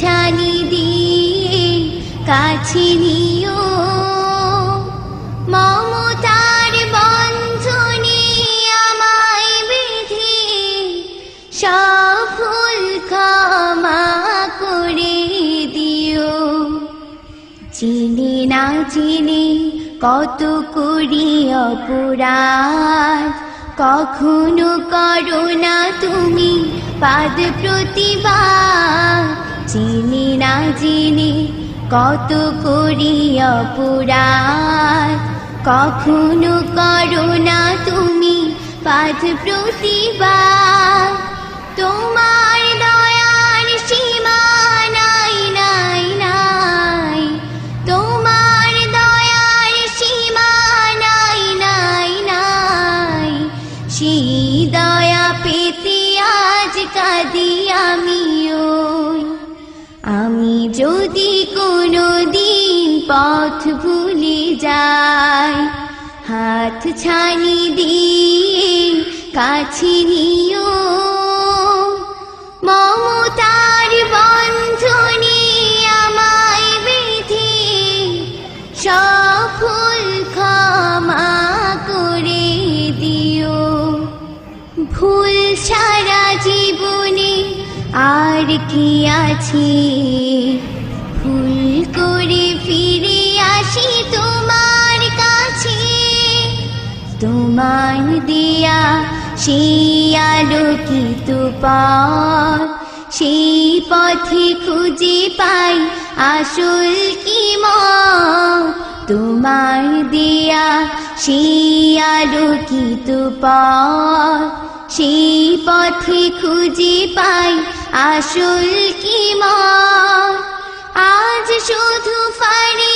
ছানি দিয়ে কাছে নিও। মমতার বন্ধনে আমায় বেঁধে সব ভুল ক্ষমা করে দিও। চিনি না চিনি কত করি অপরাধ, কখনো করো না তুমি পাদ প্রতিবাদ। চিনি না চিনি কত করি অপরাধ কখনো করো না তুমি পাঁচ প্রতিবার। তোমার যাই হাত ছানি দিয়ে কাছে নিও। মমতার বন্ধনে আমায় বেঁধে সফল ক্ষমা করে দিও। ভুল সারা জীবনে আর কি আছে? ভুল করে ফিরে আসি তোমার দিয়া আলোকিত পথ। সেই পথে খুঁজে পাই আসল কি তোমার দিয়া আলোকিত পথ। সেই পথে খুঁজে পাই আসল কি আজ শুধু ফারিয়াদ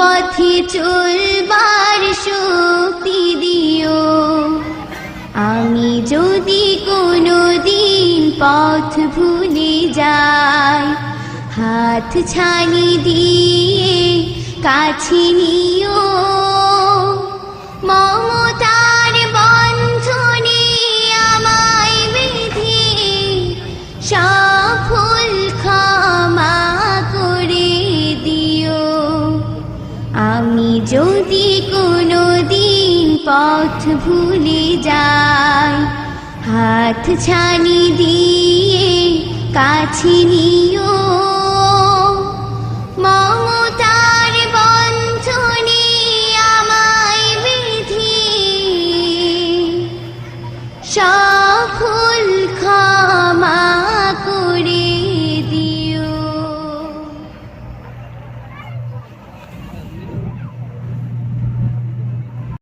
পথে চলবার শক্তি দিও। আমি যদি কোনো দিন পথ ভুলে যাই, হাত ছানি দিয়ে কাছে নিও। মমতার পথ ভুলে যাই। হাত ছানি দিয়ে কাছে নিও।